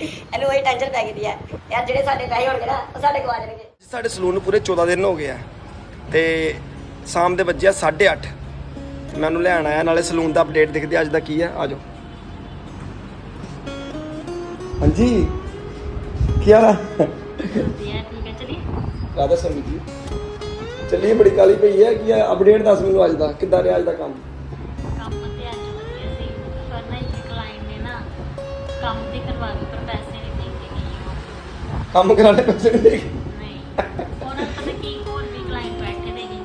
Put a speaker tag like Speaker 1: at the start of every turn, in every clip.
Speaker 1: ਇਹਨੂੰ ਉਹੀ ਟੈਨਸ਼ਨ ਪੈ ਗਈ ਹੈ। ਯਾਰ ਜਿਹੜੇ ਸਾਡੇ ਪੈਸੇ ਹੋਣਗੇ ਨਾ ਉਹ ਸਾਡੇ ਗਵਾ ਜਾਣਗੇ।
Speaker 2: ਸਾਡੇ ਸਲੂਨ ਨੂੰ ਪੂਰੇ 14 ਦਿਨ ਹੋ ਗਏ ਆ ਤੇ ਸ਼ਾਮ ਦੇ ਵੱਜੇ ਆ 8:30 ਤੇ ਮੈਂ ਉਹਨੂੰ ਲੈਣ ਆਇਆ ਨਾਲੇ ਸਲੂਨ ਦਾ ਅਪਡੇਟ ਦੇਖਦੇ ਅੱਜ ਦਾ ਕੀ ਆ ਆਜੋ ਹਾਂਜੀ? ਕੀ ਹਾਲ ਆ?
Speaker 3: ਵਧੀਆ ਠੀਕ ਹੈ ਚਲੀ
Speaker 2: ਜੀ ਬੜੀ ਕਾਲੀ ਪਈ ਹੈ ਕੀ ਅਪਡੇਟ ਦੱਸ ਮੈਨੂੰ ਅੱਜ ਦਾ। ਕਿੱਦਾਂ ਰਿਹਾ ਅੱਜ ਦਾ ਕੰਮ?
Speaker 3: ਕੰਮ ਤੇ ਅੱਜ ਵਧੀਆ ਸੀ ਪਰ ਨਾ ਇੱਕ ਕਲਾਇੰਟ ਨੇ ਨਾ ਕੰਮ ਤੇ ਕਰਵਾ ਕੇ ਪਰ ਪੈਸੇ ਨਹੀਂ ਦੇ ਕੇ ਗਈ ਉਹ।
Speaker 2: ਕੰਮ ਕਰਾਣੇ ਪੈਸੇ ਨਹੀਂ ਦੇ
Speaker 3: ਨਹੀਂ। ਉਹਨਾਂ ਪਤਾ ਕੀ ਹੋਰ ਵੀ ਕਲਾਇੰਟ ਬੈਠੇ ਦੇਗੀ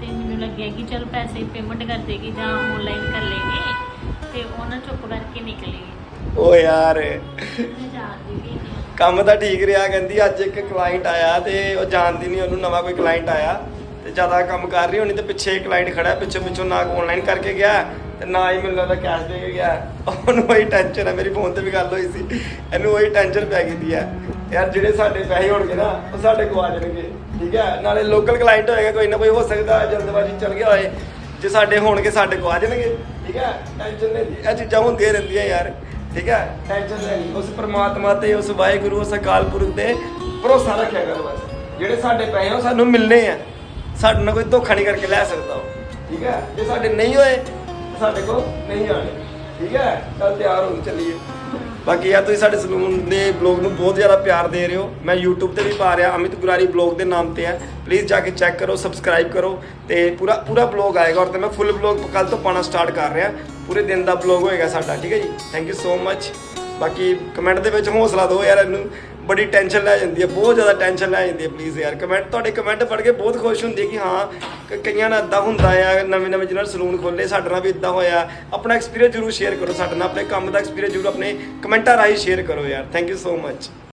Speaker 3: ਤੇ ਮੈਨੂੰ ਲੱਗਿਆ ਕਿ ਚਲ ਪੈਸੇ ਪੇਮੈਂਟ ਕਰ ਦੇਗੀ ਜਾਂ ਆਨਲਾਈਨ ਕਰ ਲੇਗੇ ਤੇ ਉਹਨਾਂ ਚੁੱਪ ਕਰਕੇ ਨਿਕਲੇ।
Speaker 2: ਓ ਯਾਰ
Speaker 3: ਮੈਂ ਜਾਣਦੀ ਵੀ ਨਹੀਂ।
Speaker 2: ਕੰਮ ਤਾਂ ਠੀਕ ਰਿਹਾ ਕਹਿੰਦੀ ਅੱਜ ਇੱਕ ਕਲਾਇੰਟ ਆਇਆ ਤੇ ਉਹ ਜਾਣਦੀ ਨਹੀਂ ਉਹਨੂੰ ਨਵਾਂ ਕੋਈ ਕਲਾਇੰਟ ਆਇਆ। ਤੇ ਜ਼ਿਆਦਾ ਕੰਮ ਕਰ ਰਹੀ ਹੋਣੀ ਤੇ ਪਿੱਛੇ ਕਲਾਇੰਟ ਖੜਾ, ਪਿੱਛੇ ਪਿੱਛੋਂ ਨਾ ਆਨਲਾਈਨ ਕਰਕੇ ਗਿਆ ਤੇ ਨਾ ਹੀ ਮੈਨੂੰ ਲੱਗਦਾ ਕੈਸ਼ ਦੇ ਕੇ ਗਿਆ। ਉਹਨੂੰ ਉਹੀ ਟੈਨਸ਼ਨ ਹੈ ਮੇਰੀ ਫੋਨ ਤੇ ਵੀ ਗੱਲ ਹੋਈ ਸੀ। ਇਹਨੂੰ ਉਹੀ ਟੈਨਸ਼ਨ ਪੈ ਗਈ ਦੀ ਹੈ ਯਾਰ ਜਿਹੜੇ ਸਾਡੇ ਪੈਸੇ ਹੋਣਗੇ ਨਾ, ਉਹ ਸਾਡੇ ਕੋ ਆ ਜਾਣਗੇ, ਠੀਕ ਹੈ ਨਾਲੇ ਲੋਕਲ ਕਲਾਇੰਟ ਹੋਏਗਾ, ਕੋਈ ਨਾ ਕੋਈ ਹੋ ਸਕਦਾ, ਜਲਦਬਾਜ਼ੀ ਚੱਲ ਗਿਆ ਹੋਏ। ਜੇ ਸਾਡੇ ਹੋਣਗੇ, ਸਾਡੇ ਕੋ ਆ ਜਾਣਗੇ, ਠੀਕ ਹੈ ਟੈਨਸ਼ਨ ਨਹੀਂ ਇਹ ਚੀਜ਼ਾਂ ਹੁੰਦੀਆਂ ਰਹਿੰਦੀਆਂ ਯਾਰ, ਠੀਕ ਹੈ ਟੈਨਸ਼ਨ ਨਹੀਂ। ਉਸ ਪ੍ਰਮਾਤਮਾ ਤੇ, ਉਸ ਵਾਹਿਗੁਰੂ, ਉਸ ਅਕਾਲ ਪੁਰਖ ਤੇ ਭਰੋਸਾ ਰੱਖਿਆ ਕਰੋ ਬਸ। ਜਿਹੜੇ ਸਾਡੇ ਪੈਸੇ ਉਹ ਸਾਨੂੰ ਮਿਲਨੇ ਆ। ਸਾਡੇ ਨਾਲ ਕੋਈ ਧੋਖਾ ਨਹੀਂ ਕਰਕੇ ਲੈ ਸਕਦਾ ਉਹ। ਠੀਕ ਹੈ? ਜੇ ਸਾਡੇ ਨਹੀਂ ਹੋਏ ਸਾਡੇ ਕੋਲ ਨਹੀਂ ਆਣੇ ਠੀਕ ਹੈ? ਚੱਲ ਤਿਆਰ ਹੋ ਕੇ ਚੱਲੀਏ। ਬਾਕੀ ਯਾਰ, ਤੁਸੀਂ ਸਾਡੇ ਸਲੂਨ ਦੇ ਬਲੌਗ ਨੂੰ ਬਹੁਤ ਜ਼ਿਆਦਾ ਪਿਆਰ ਦੇ ਰਹੇ ਹੋ। ਮੈਂ YouTube ਤੇ ਵੀ ਪਾ ਰਿਹਾ, ਅਮਿਤ ਗੁਰਾਰੀ ਬਲੌਗ ਦੇ ਨਾਮ ਤੇ ਹੈ। ਪਲੀਜ਼ ਜਾ ਕੇ ਚੈੱਕ ਕਰੋ ਸਬਸਕ੍ਰਾਈਬ ਕਰੋ ਤੇ ਪੂਰਾ ਪੂਰਾ ਬਲੌਗ ਆਏਗਾ ਔਰ ਤੇ ਮੈਂ ਫੁੱਲ ਬਲੌਗ ਕੱਲ ਤੋਂ ਪਾਣਾ ਸਟਾਰਟ ਕਰ ਰਿਹਾ। ਪੂਰੇ ਦਿਨ ਦਾ ਬਲੌਗ ਹੋਏਗਾ ਸਾਡਾ। ਠੀਕ ਹੈ ਜੀ? ਥੈਂਕ ਯੂ ਸੋ ਮੱਚ ਬਾਕੀ ਕਮੈਂਟ ਦੇ ਵਿੱਚ ਹੌਸਲਾ ਦਿਓ ਯਾਰ, ਇਹਨੂੰ ਬੜੀ ਟੈਨਸ਼ਨ ਲੈ ਜਾਂਦੀ ਹੈ, ਬਹੁਤ ਜ਼ਿਆਦਾ ਟੈਨਸ਼ਨ ਲੈ ਜਾਂਦੀ ਹੈ ਪਲੀਜ਼ ਯਾਰ। ਕਮੈਂਟ ਤੁਹਾਡੇ ਕਮੈਂਟ ਪੜ੍ਹ ਕੇ ਬਹੁਤ ਖੁਸ਼ ਹੁੰਦੀ ਹੈ ਕਿ ਹਾਂ ਕਈਆਂ ਨਾਲ ਇਦਾਂ ਹੁੰਦਾ ਆ, ਨਵੇਂ ਨਵੇਂ ਜਿਹਨਾਂ ਸਲੂਨ ਖੋਲੇ ਸਾਡੇ ਨਾਲ ਵੀ ਇਦਾਂ ਹੋਇਆ। ਆਪਣਾ ਐਕਸਪੀਰੀਅੰਸ ਜਰੂਰ ਸ਼ੇਅਰ ਕਰੋ ਸਾਡੇ ਨਾਲ, ਆਪਣੇ ਕੰਮ ਦਾ ਐਕਸਪੀਰੀਅੰਸ ਜਰੂਰ ਆਪਣੇ ਕਮੈਂਟਾਂ ਰਾਹੀਂ ਸ਼ੇਅਰ ਕਰੋ ਯਾਰ। Thank you so much